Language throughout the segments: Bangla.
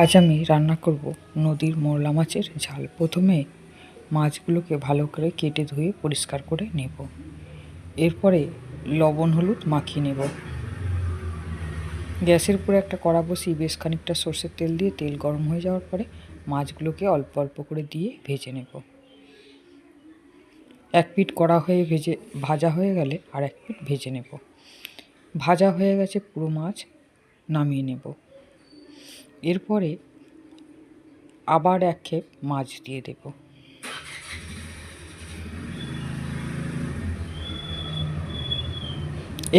আজ আমি রান্না করব নদীর মোরলা মাছের ঝাল। প্রথমে মাছগুলোকে ভালো করে কেটে ধুয়ে পরিষ্কার করে নেব। এরপরে লবণ হলুদ মাখিয়ে নেব। গ্যাসের উপরে একটা কড়া বসিয়ে বেশ খানিকটা সর্ষের তেল দিয়ে তেল গরম হয়ে যাওয়ার পরে মাছগুলোকে অল্প অল্প করে দিয়ে ভেজে নেব। এক পিট কড়া হয়ে ভেজে, ভাজা হয়ে গেলে আর এক পিট ভেজে নেব। ভাজা হয়ে গেছে পুরো মাছ নামিয়ে নেব। এরপরে আবার এক খেপ মাছ দিয়ে দেব।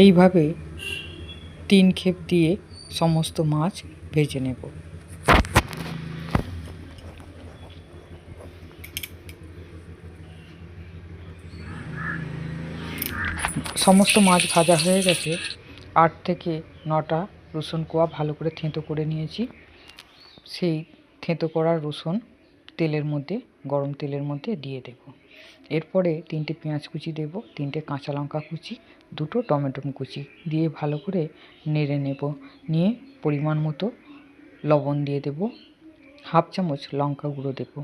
এইভাবে তিন খেপ দিয়ে সমস্ত মাছ ভেজে নেব। সমস্ত মাছ ভাজা হয়ে গেছে। আট থেকে নটা রসুন কোয়া ভালো করে থেঁতো করে নিয়েছি। সেই থেঁতো করা রসুন তেলের মধ্যে, গরম তেলের মধ্যে দিয়ে দেব। এরপরে তিনটে পেঁয়াজ কুচি দেব, তিনটে কাঁচা লঙ্কা কুচি, দুটো টমেটো কুচি দিয়ে ভালো করে নেড়ে নেব। নিয়ে পরিমাণ মতো লবণ দিয়ে দেব, হাফ চামচ লঙ্কা গুঁড়ো দেব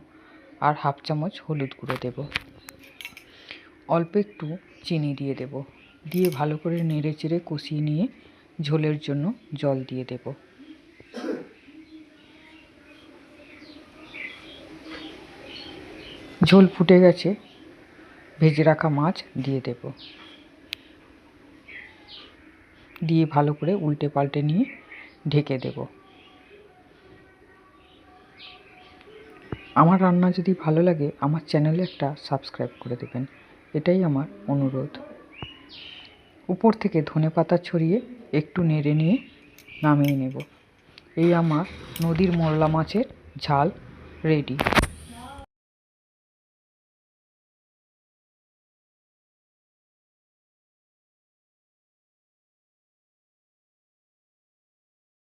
আর হাফ চামচ হলুদ গুঁড়ো দেব। অল্প একটু চিনি দিয়ে দেব। দিয়ে ভালো করে নেড়ে চেড়ে কষিয়ে নিয়ে ঝোলের জন্য জল দিয়ে দেব। ঝোল ফুটে গেছে। ভেজে রাখা মাছ দিয়ে দেব। দিয়ে ভালো করে উল্টে পাল্টে নিয়ে ঢেকে দেব। আমার রান্না যদি ভালো লাগে, আমার চ্যানেলে একটা সাবস্ক্রাইব করে দেবেন। এটাই আমার অনুরোধ। উপর থেকে ধনে পাতা ছড়িয়ে একটু নেড়ে নিয়ে নামিয়ে নেব। এই আমার নদীর মোরলা মাছের ঝাল রেডি।